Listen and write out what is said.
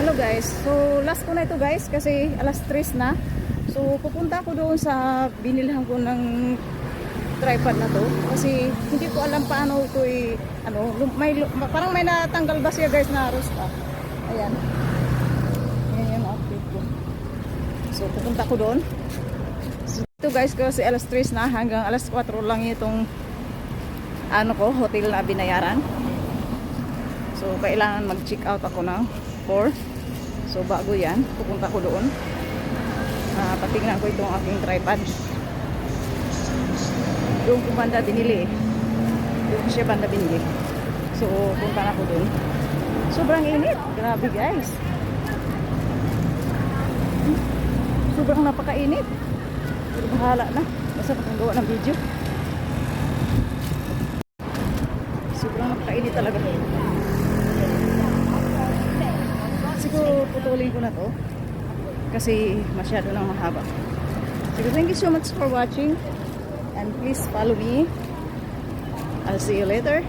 Hello guys. So last ko na ito guys kasi alas 3 na. So pupunta ako doon sa binilhan ko ng tripod na to kasi hindi ko alam paano ito i ano may parang may natanggal ba siya guys na rusta. Ayan. Ayan yung outfit ko. So pupunta ko doon. So, ito guys kasi alas 3 na hanggang alas 4 lang itong ano ko hotel na binayaran. So, kailangan mag-check out ako ng 4. So, bago yan, pupunta ko doon. Uh, patingnan ko itong aking tripod. Doon ko banda binili. Doon ko siya banda binili. So, punta na ako doon. Sobrang init. Grabe guys. Sobrang napakainit. Pero bahala na. Basta pakagawa ng video. Sobrang napakainit talaga. Siguro putulin ko na to. Kasi masyado nang mahaba. Siguro thank you so much for watching. And please follow me. I'll see you later.